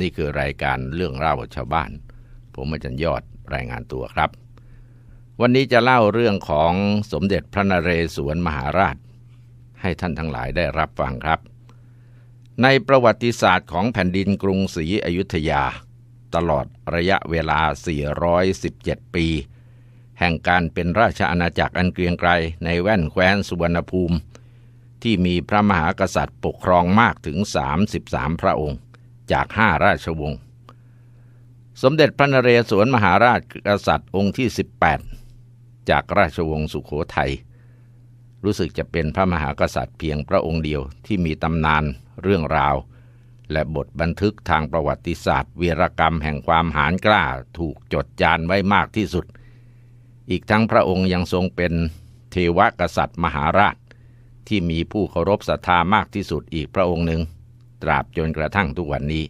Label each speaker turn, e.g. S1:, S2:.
S1: นี่คือรายการเรื่องเล่าชาวบ้าน ผมอาจารย์ยอดรายงานตัวครับ วันนี้จะเล่าเรื่องของสมเด็จพระนเรศวรมหาราช ให้ท่านทั้งหลายได้รับฟังครับ ในประวัติศาสตร์ของแผ่นดินกรุงศรีอยุธยา ตลอดระยะเวลา 417 ปี แห่งการเป็นราชอาณาจักรอันเกรียงไกรในแว่นแคว้นสุวรรณภูมิที่มีพระมหากษัตริย์ปกครองมากถึง 33 พระองค์ จากห้าราชวงศ์ สมเด็จพระนเรศวรมหาราชกษัตริย์องค์ที่ 18 จากราชวงศ์สุขโขทัย รู้สึกจะเป็นพระมหากษัตริย์เพียงพระองค์เดียวที่มีตำนานเรื่องราว และบทบันทึกทางประวัติศาสตร์วีรกรรมแห่งความหาญกล้าถูกจดจานไว้มากที่สุด อีกทั้งพระองค์ยังทรงเป็นเทวกษัตริย์มหาราชที่มีผู้เคารพศรัทธามากที่สุดอีกพระองค์หนึ่ง ตราบจนกระทั่งทุกวันนี้